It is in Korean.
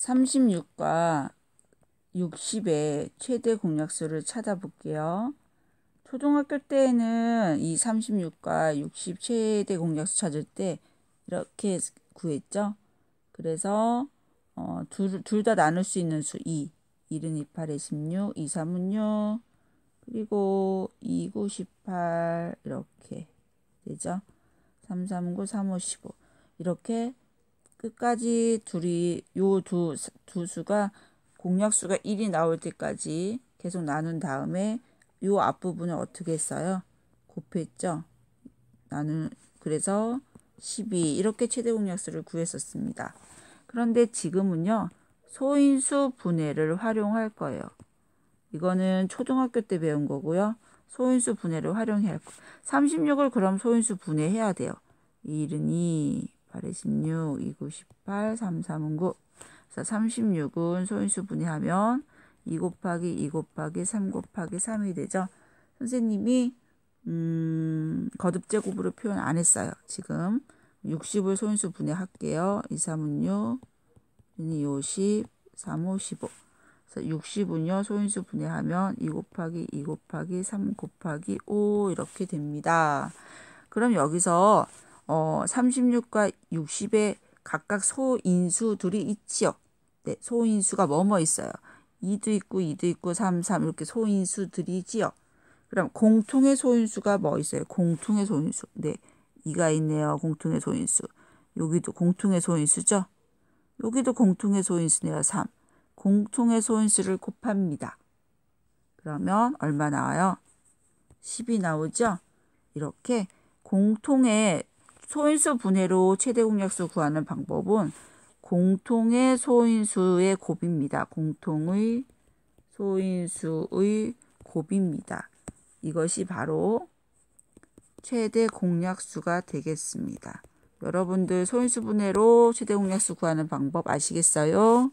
36과 60의 최대 공약수를 찾아볼게요. 초등학교 때에는 이 36과 60 최대 공약수 찾을 때 이렇게 구했죠. 그래서 어, 둘다 나눌 수 있는 수 2. 1은 28에 16, 2, 3은 6, 그리고 2, 9, 18 이렇게 되죠. 3, 3, 9, 3, 5, 15 이렇게 끝까지 둘이 요두 두 수가 공약수가 1이 나올 때까지 계속 나눈 다음에 요 앞부분을 어떻게 했어요? 곱했죠. 나눈 그래서 12 이렇게 최대 공약수를 구했었습니다. 그런데 지금은요. 소인수 분해를 활용할 거예요. 이거는 초등학교 때 배운 거고요. 소인수 분해를 활용해야 할 거예요. 36을 그럼 소인수 분해해야 돼요. 1은 2, 8에 16, 2, 9, 18, 3, 3은 9. 그래서 36은 소인수 분해하면 2 곱하기 2 곱하기 3 곱하기 3이 되죠. 선생님이 음, 거듭 제곱으로 표현 안 했어요. 지금 60을 소인수 분해할게요. 2, 3은 6, 2, 50, 3, 5, 15. 그래서 60은요. 소인수 분해하면 2 곱하기 2 곱하기 3 곱하기 5 이렇게 됩니다. 그럼 여기서 어, 36과 60의 각각 소인수들이 있지요. 네, 소인수가 뭐뭐 있어요. 2도 있고 2도 있고 3, 3 이렇게 소인수들이지요. 그럼 공통의 소인수가 뭐 있어요? 공통의 소인수. 네, 2가 있네요. 공통의 소인수. 여기도 공통의 소인수죠. 여기도 공통의 소인수네요. 3. 공통의 소인수를 곱합니다. 그러면 얼마 나와요? 10이 나오죠? 이렇게 공통의 소인수 분해로 최대 공약수 구하는 방법은 공통의 소인수의 곱입니다. 공통의 소인수의 곱입니다. 이것이 바로 최대 공약수가 되겠습니다. 여러분들 소인수 분해로 최대 공약수 구하는 방법 아시겠어요?